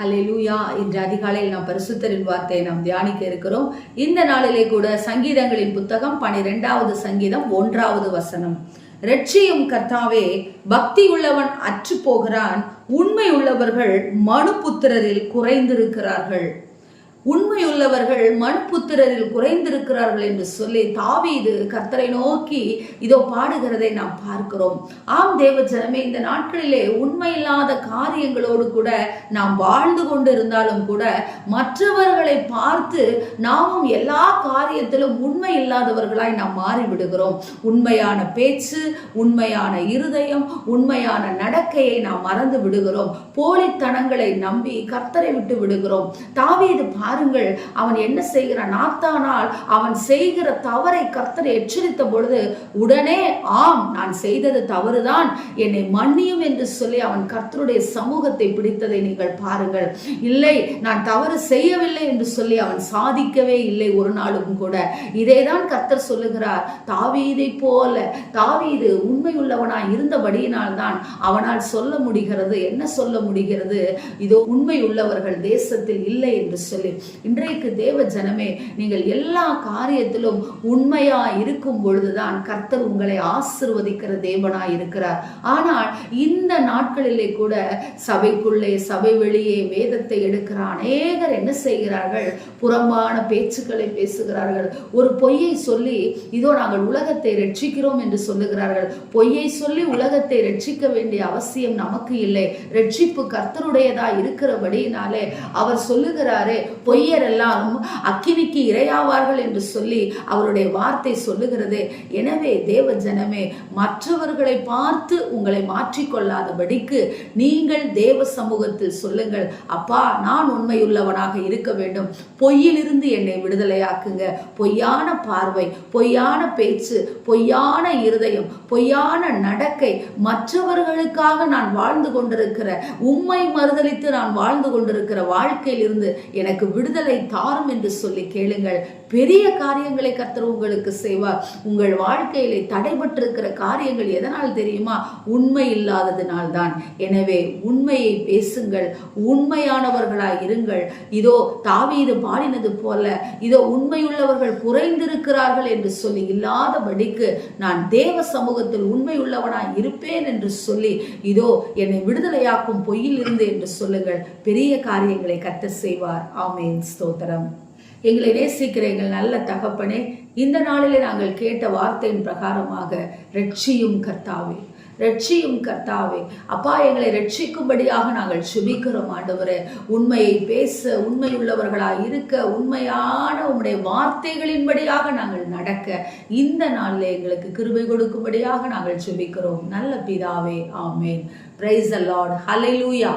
Hallelujah இன்று அதிகாலையில் நாம் பரிசுத்தரின் வார்த்தையை நாம் தியானிக்க இருக்கிறோம். இந்த நாளிலே கூட சங்கீதங்களின் புத்தகம் பனிரெண்டாவது சங்கீதம் ஒன்றாவது வசனம். ரட்சியும் கர்த்தாவே பக்தி உள்ளவன் அற்று போகிறான் உண்மை உள்ளவர்கள் மனுபுத்திரரில் குறைந்திருக்கிறார்கள். உண்மையுள்ளவர்கள் மண்புத்திரரில் குறைந்திருக்கிறார்கள் என்று சொல்லி தாவீது கர்த்தரை நோக்கி இதோ பாடுகிறதை நாம் பார்க்கிறோம். ஆம் தேவ ஜனமே இந்த நாட்களிலே உண்மையில்லாத காரியங்களோடு கூட நாம் வாழ்ந்து கொண்டிருந்தாலும் கூட மற்றவர்களை பார்த்து நாமும் எல்லா காரியத்திலும் உண்மை இல்லாதவர்களாய் நாம் மாறிவிடுகிறோம். உண்மையான பேச்சு உண்மையான இருதயம் உண்மையான நடக்கையை நாம் மறந்து விடுகிறோம். போலித்தனங்களை நம்பி கர்த்தரை விட்டு விடுகிறோம். தாவீது பாருங்கள். அவன் என்ன செய்கிறான்? நாத்தானால் அவன் செய்கிற தவறை கர்த்தர் எச்சரித்த பொழுது உடனே ஆம் நான் செய்தது தவறுதான். என்னை மன்னியும் என்று சொல்லி அவன் கர்த்தருடைய சமூகத்தை பிடித்ததை நீங்கள் பாருங்கள். இல்லை நான் தவறு செய்யவில்லை என்று சொல்லி அவன் சாதிக்கவே இல்லை ஒரு நாளும் கூட. இதைதான் கர்த்தர் சொல்லுகிறார். தாவீதை போல தாவீது உண்மையுள்ளவனாய் இருந்தபடியினால் தான் அவனால் சொல்ல முடிகிறது. என்ன சொல்ல முடிகிறது? இதோ உண்மை உள்ளவர்கள் தேசத்தில் இல்லை என்று சொல்லி இன்றைக்கு தேவ ஜனமே நீங்கள் எல்லா காரியத்திலும் உண்மையா இருக்கும் பொழுதுதான் கர்த்தர் உங்களை ஆசிர்வதிக்கிற தேவனா இருக்கிறார். ஆனால் இந்த நாட்களிலே கூட சபைக்குள்ளே சபை வெளியே வேதத்தை எடுக்கிற அநேகர் என்ன செய்கிறார்கள்? புறம்பான பேச்சுக்களை பேசுகிறார்கள். ஒரு பொய்யை சொல்லி இதோ நாங்கள் உலகத்தை ரட்சிக்கிறோம் என்று சொல்லுகிறார்கள். பொய்யை சொல்லி உலகத்தை ரட்சிக்க வேண்டிய அவசியம் நமக்கு இல்லை. ரட்சிப்பு கர்த்தருடையதா இருக்கிறபடினாலே அவர் சொல்லுகிறாரே பொய்யர் எல்லாரும் அக்கினிக்கு இரையாவார்கள் என்று சொல்லி அவருடைய வார்த்தை சொல்லுகிறது. எனவே தேவ ஜனமே மற்றவர்களை பார்த்து உங்களை மாற்றிக்கொள்ளாதபடிக்கு நீங்கள் தேவ சமூகத்தில் சொல்லுங்கள். அப்பா நான் உண்மையுள்ளவனாக இருக்க வேண்டும். பொய்யிலிருந்து என்னை விடுதலையாக்குங்க. பொய்யான பார்வை பொய்யான பேச்சு பொய்யான இருதயம் பொய்யான நடக்கை மற்றவர்களுக்காக நான் வாழ்ந்து கொண்டிருக்கிற உம்மை மறுதலித்து நான் வாழ்ந்து கொண்டிருக்கிற வாழ்க்கையிலிருந்து எனக்கு விடுதலை தாரும் என்று சொல்லி கேளுங்கள். பெரிய காரியங்களை கர்த்தர் உங்களுக்கு செய்வார். உங்கள் வாழ்க்கையிலே தடைபட்டிருக்கிற காரியங்கள் எதனால் தெரியுமா? உண்மை இல்லாததினால் தான் எனவே உண்மையை பேசுங்கள். உண்மையானவர்களாய் இருங்கள். இதோ தாவீது பாடினது போல இதோ உண்மையுள்ளவர்கள் குறைந்திருக்கிறார்கள் என்று சொல்லி இல்லாதபடிக்கு நான் தேவ சமூகத்தில் உண்மையுள்ளவனாய் இருப்பேன் என்று சொல்லி இதோ என்னை விடுதலையாக்கும் பொய்யில் இருந்து என்று சொல்லுங்கள். பெரிய காரியங்களை கத்த செய்வார். ஆமே ஆமேன். ஸ்தோத்திரம். எங்களை நேசிக்கிற எங்கள் நல்ல தகப்பனே இந்த நாளிலே நாங்கள் கேட்ட வார்த்தையின் பிரகாரமாக ரட்சியும் கர்த்தாவே ரட்சியும் கர்த்தாவே. அப்பா எங்களை ரட்சிக்கும்படியாக நாங்கள் சுபிக்கிறோம் ஆண்டவரே. உண்மையை பேச உண்மையுள்ளவர்களாய் இருக்க உண்மையான உம்முடைய வார்த்தைகளின்படியாக நாங்கள் நடக்க இந்த நாளில் எங்களுக்கு கிருபை கொடுக்கும்படியாக நாங்கள் சுபிக்கிறோம். நல்ல பிதாவே ஆமேன். பிரைஸ் அ லார்ட் ஹalleluya